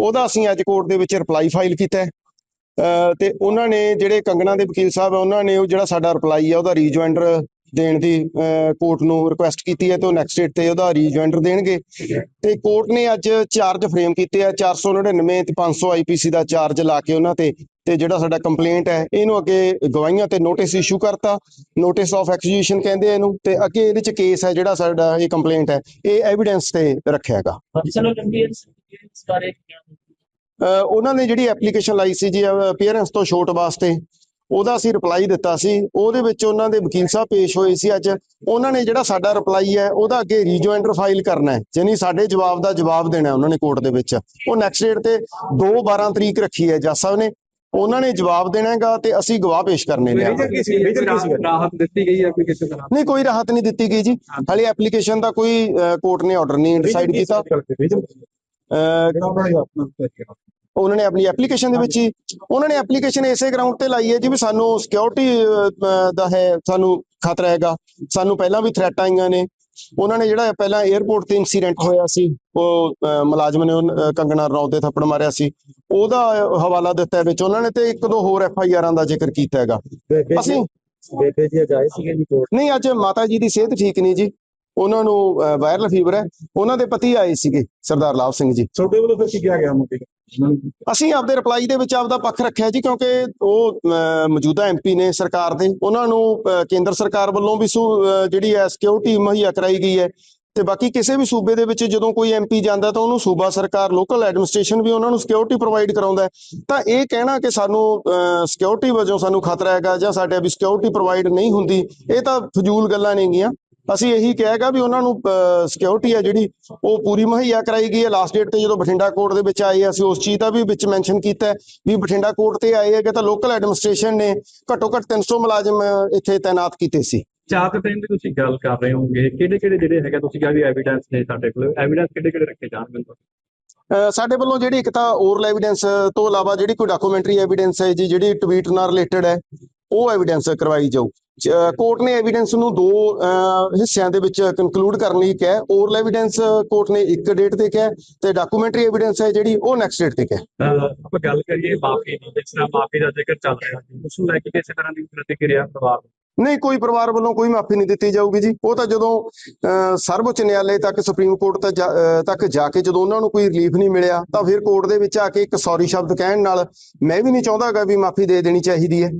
ਉਹਦਾ ਅਸੀਂ ਅੱਜ ਕੋਰਟ ਦੇ ਵਿੱਚ ਰਿਪਲਾਈ ਫਾਈਲ ਕੀਤਾ ਤੇ ਉਹਨਾਂ ਨੇ ਜਿਹੜੇ ਕੰਗਣਾ ਦੇ ਵਕੀਲ ਸਾਹਿਬ ਆ ਉਹਨਾਂ ਨੇ ਉਹ ਜਿਹੜਾ ਸਾਡਾ ਰਿਪਲਾਈ ਆ ਉਹਦਾ ਰੀਜੁਆਇੰਡਰ ਦੇਣ ਦੀ ਕੋਰਟ ਨੂੰ ਰਿਕੁਐਸਟ ਕੀਤੀ ਹੈ ਤੇ ਉਹ ਨੈਕਸਟ ਡੇਟ ਤੇ ਉਹਦਾ ਰੀਜੁਆਇੰਡਰ ਦੇਣਗੇ। ਤੇ ਕੋਰਟ ਨੇ ਅੱਜ ਚਾਰਜ ਫਰੇਮ ਕੀਤੇ ਆ 499 ਤੇ 500 ਆਈਪੀਸੀ ਦਾ ਚਾਰਜ ਲਾ ਕੇ ਉਹਨਾਂ ਤੇ ਤੇ ਜਿਹੜਾ ਸਾਡਾ ਕੰਪਲੇਂਟ ਹੈ ਇਹਨੂੰ ਅੱਗੇ ਗਵਾਹੀਆਂ ਤੇ ਨੋਟਿਸ ਇਸ਼ੂ ਕਰਤਾ। ਨੋਟਿਸ ਆਫ ਐਕਸੀਕਿਊਸ਼ਨ ਕਹਿੰਦੇ ਆ ਇਹਨੂੰ ਤੇ ਅੱਗੇ ਇਹਦੇ ਚ ਕੇਸ ਹੈ ਜਿਹੜਾ ਸਾਡਾ ਇਹ ਕੰਪਲੇਂਟ ਹੈ ਇਹ ਐਵੀਡੈਂਸ ਤੇ ਰੱਖਿਆ ਹੈਗਾ। ਚਲੋ ਇਸ ਬਾਰੇ ਉਹਨਾਂ ਨੇ ਜਿਹੜੀ ਐਪਲੀਕੇਸ਼ਨ ਲਾਈ ਸੀ ਜੀ ਅਪੀਅਰੈਂਸ ਤੋਂ ਛੋਟ ਵਾਸਤੇ ਉਹਦਾ ਅਸੀਂ ਰਿਪਲਾਈ ਦਿੱਤਾ ਸੀ। ਉਹਦੇ ਵਿੱਚ ਉਹਨਾਂ ਦੇ ਵਕੀਲ ਸਾਹਿਬ ਪੇਸ਼ ਹੋਏ ਸੀ ਅੱਜ। ਉਹਨਾਂ ਨੇ ਜਿਹੜਾ ਸਾਡਾ ਰਿਪਲਾਈ ਹੈ ਉਹਦਾ ਅੱਗੇ ਰੀਜੁਆਇੰਡਰ ਫਾਈਲ ਕਰਨਾ ਹੈ ਯਾਨੀ ਸਾਡੇ ਜਵਾਬ ਦਾ ਜਵਾਬ ਦੇਣਾ ਹੈ ਉਹਨਾਂ ਨੇ ਕੋਰਟ ਦੇ ਵਿੱਚ। ਉਹ ਨੈਕਸਟ ਡੇਟ ਤੇ 2 12 ਤਰੀਕ ਰੱਖੀ ਹੈ ਜੱਜ ਸਾਹਿਬ ਨੇ। ਉਹਨਾਂ ਨੇ ਜਵਾਬ ਦੇਣਾ ਹੈਗਾ ਤੇ ਅਸੀਂ ਗਵਾਹ ਪੇਸ਼ ਕਰਨੇ ਨੇ। ਰਾਹਤ ਦਿੱਤੀ ਗਈ ਹੈ ਕੋਈ ਕਿਸੇ ਤਰ੍ਹਾਂ ਨਹੀਂ ਕੋਈ ਰਾਹਤ ਨਹੀਂ ਦਿੱਤੀ ਗਈ ਜੀ। ਹਾਲੇ ਐਪਲੀਕੇਸ਼ਨ ਦਾ ਕੋਈ ਕੋਰਟ ਨੇ ਆਰਡਰ ਨਹੀਂ ਡਿਸਾਈਡ ਕੀਤਾ। ਉਹਨਾਂ ਨੇ ਆਪਣੀ ਐਪਲੀਕੇਸ਼ਨ ਦੇ ਵਿੱਚ ਹੀ ਉਹਨਾਂ ਨੇ ਐਪਲੀਕੇਸ਼ਨ ਇਸੇ ਗਰਾਊਂਡ ਤੇ ਲਾਈ ਹੈ ਜੀ ਵੀ ਸਾਨੂੰ ਸਿਕਿਉਰਿਟੀ ਦਾ ਹੈ ਸਾਨੂੰ ਖਤਰਾ ਹੈਗਾ। ਸਾਨੂੰ ਪਹਿਲਾਂ ਵੀ ਥ੍ਰੈਟ ਆਈਆਂ ਨੇ। ਉਹਨਾਂ ਨੇ ਜਿਹੜਾ ਪਹਿਲਾਂ 에어ਪੋਰਟ ਤੇ ਇਨਸੀਡੈਂਟ ਹੋਇਆ ਸੀ ਉਹ ਮੁਲਾਜ਼ਮ ਨੇ ਉਹ, ਕੰਗਣਾ ਰਣੌਤ ਦੇ ਥੱਪੜ ਮਾਰਿਆ ਸੀ। ਉਹਦਾ ਹਵਾਲਾ ਦਿੱਤਾ ਹੈ ਵਿੱਚ। ਉਹਨਾਂ ਨੇ ਤੇ ਇੱਕ ਦੋ ਹੋਰ ਐਫ ਆਈ ਆਰਾਂ ਦਾ ਜ਼ਿਕਰ ਕੀਤਾ ਹੈਗਾ। ਅਸੀਂ ਬੇਬੇ ਜੀ ਜਾਏ ਸੀਗੇ ਜੀ ਕੋਰਟ ਨਹੀਂ ਅੱਜ ਮਾਤਾ ਜੀ ਦੀ ਸਿਹਤ ਠੀਕ ਨਹੀਂ ਜੀ। ਉਹਨਾਂ ਨੂੰ ਵਾਇਰਲ ਫੀਵਰ ਹੈ। ਉਹਨਾਂ ਦੇ ਪਤੀ ਆਏ ਸੀਗੇ ਸਰਦਾਰ ਲਾਭ ਸਿੰਘ ਜੀ। ਛੋਟੇ ਵੱਲੋਂ ਫਿਰ ਕੀ ਕਿਹਾ ਗਿਆ ਮੁੱਦੇ ਅਸੀਂ ਆਪਦੇ ਰਿਪਲਾਈ ਦੇ ਵਿੱਚ ਆਪਦਾ ਪੱਖ ਰੱਖਿਆ ਜੀ ਕਿਉਂਕਿ ਉਹ ਮੌਜੂਦਾ ਐਮਪੀ ਨੇ ਸਰਕਾਰ ਦੇ। ਉਹਨਾਂ ਨੂੰ ਕੇਂਦਰ ਸਰਕਾਰ ਵੱਲੋਂ ਵੀ ਜਿਹੜੀ ਹੈ ਸਿਕਿਉਰਿਟੀ ਮੁਹੱਈਆ ਕਰਾਈ ਗਈ ਹੈ। ਤੇ ਬਾਕੀ ਕਿਸੇ ਵੀ ਸੂਬੇ ਦੇ ਵਿੱਚ ਜਦੋਂ ਕੋਈ ਐਮਪੀ ਜਾਂਦਾ ਤਾਂ ਉਹਨੂੰ ਸੂਬਾ ਸਰਕਾਰ ਲੋਕਲ ਐਡਮਿਨਿਸਟ੍ਰੇਸ਼ਨ ਵੀ ਉਹਨਾਂ ਨੂੰ ਸਿਕਿਉਰਿਟੀ ਪ੍ਰੋਵਾਈਡ ਕਰਾਉਂਦਾ ਤਾਂ ਇਹ ਕਹਿਣਾ ਕਿ ਸਾਨੂੰ ਸਿਕਿਉਰਿਟੀ ਵਜੋਂ ਸਾਨੂੰ ਖਤਰਾ ਹੈਗਾ ਜਾਂ ਸਾਡੇ ਵੀ ਸਿਕਿਉਰਿਟੀ ਪ੍ਰੋਵਾਈਡ ਨਹੀਂ ਹੁੰਦੀ ਇਹ ਤਾਂ ਫਜ਼ੂਲ ਗੱਲਾਂ ਨੇਗੀਆਂ। ਅਸੀਂ ਇਹੀ ਕਹੇਗਾ ਵੀ ਉਹਨਾਂ ਨੂੰ ਸਿਕਿਉਰਿਟੀ ਹੈ ਜਿਹੜੀ ਉਹ ਪੂਰੀ ਮੁਹੱਈਆ ਕਰਾਈ ਗਈ ਹੈ। ਲਾਸਟ ਡੇਟ ਤੇ ਜਦੋਂ ਬਠਿੰਡਾ ਕੋਰਟ ਦੇ ਵਿੱਚ ਆਏ ਅਸੀਂ ਉਸ ਚੀਜ਼ ਦਾ ਵੀ ਵਿੱਚ ਮੈਂਸ਼ਨ ਕੀਤਾ ਹੈ ਵੀ ਬਠਿੰਡਾ ਕੋਰਟ ਤੇ ਆਏ ਹੈਗੇ ਤਾਂ ਲੋਕਲ ਐਡਮਿਨਿਸਟ੍ਰੇਸ਼ਨ ਨੇ ਘੱਟੋ ਘੱਟ 300 ਮੁਲਾਜ਼ਮ ਇੱਥੇ ਤਾਇਨਾਤ ਕੀਤੇ ਸੀ। ਚਾਰ ਦਿਨ ਦੀ ਤੁਸੀਂ ਗੱਲ ਕਰ ਰਹੇ ਹੋਗੇ ਕਿਹੜੇ ਕਿਹੜੇ ਜਿਹੜੇ ਹੈਗਾ ਤੁਸੀਂ ਕਿਹਾ ਵੀ ਐਵੀਡੈਂਸ ਨੇ ਸਾਡੇ ਕੋਲ ਐਵੀਡੈਂਸ ਕਿਹੜੇ ਕਿਹੜੇ ਰੱਖੇ ਜਾਣਗੇ? ਸਾਡੇ ਵੱਲੋਂ ਜਿਹੜੀ ਇੱਕ ਤਾਂ ਓਰਲ ਐਵੀਡੈਂਸ ਤੋਂ ਇਲਾਵਾ ਜਿਹੜੀ ਕੋਈ ਡਾਕੂਮੈਂਟਰੀ ਐਵੀਡੈਂਸ ਹੈ ਜੀ ਜਿਹੜੀ ਟਵੀਟ ਨਾਲ ਰਿਲੇਟਡ ਹੈ ਉਹ ਐਵੀਡੈਂਸ ਕਰਵਾਈ ਜਾਊ। ਕੋਰਟ ਨੇ ਐਵੀਡੈਂਸ ਨੂੰ ਦੋ ਹਿੱਸਿਆਂ ਦੇ ਵਿੱਚ ਕਨਕਲੂਡ ਕਰਨ ਲਈ ਕਿਹਾ। ਓਰਲ ਐਵੀਡੈਂਸ ਕੋਰਟ ਨੇ ਇੱਕ ਡੇਟ ਤੇ ਕਿਹਾ ਤੇ ਡਾਕੂਮੈਂਟਰੀ ਐਵੀਡੈਂਸ ਹੈ ਜਿਹੜੀ ਉਹ ਨੈਕਸਟ ਡੇਟ ਤੇ ਕਿਹਾ। ਆਪਾਂ ਗੱਲ ਕਰੀਏ ਮਾਫੀ ਦੀ ਜਿਸ ਤਰ੍ਹਾਂ ਮਾਫੀ ਦਾ ਜ਼ਿਕਰ ਚੱਲ ਰਿਹਾ ਉਸ ਨੂੰ ਲੈ ਕੇ ਕਿਸੇ ਤਰ੍ਹਾਂ ਦੀ ਪ੍ਰਤੀਕਿਰਿਆ ਪਰਿਵਾਰ? ਨਹੀਂ ਕੋਈ ਪਰਿਵਾਰ ਵੱਲੋਂ ਕੋਈ ਮਾਫੀ ਨਹੀਂ ਦਿੱਤੀ ਜਾਊਗੀ ਜੀ। ਉਹ ਤਾਂ ਜਦੋਂ ਸਰਵਉੱਚ ਨਿਆਲੇ ਤੱਕ ਸੁਪਰੀਮ ਕੋਰਟ ਤੱਕ ਜਾ- ਅਹ, ਤੱਕ ਜਾ ਕੇ ਜਦੋਂ ਉਹਨਾਂ ਨੂੰ ਕੋਈ ਰਿਲੀਫ ਨਹੀਂ ਮਿਲਿਆ ਤਾਂ ਫਿਰ ਕੋਰਟ ਦੇ ਵਿੱਚ ਆ ਕੇ ਇੱਕ ਸੌਰੀ ਸ਼ਬਦ ਕਹਿਣ ਨਾਲ ਮੈਂ ਵੀ ਨਹੀਂ ਚਾਹੁੰਦਾਗਾ ਵੀ ਮਾਫੀ ਦੇ ਦੇਣੀ ਚਾਹੀਦੀ ਹੈ।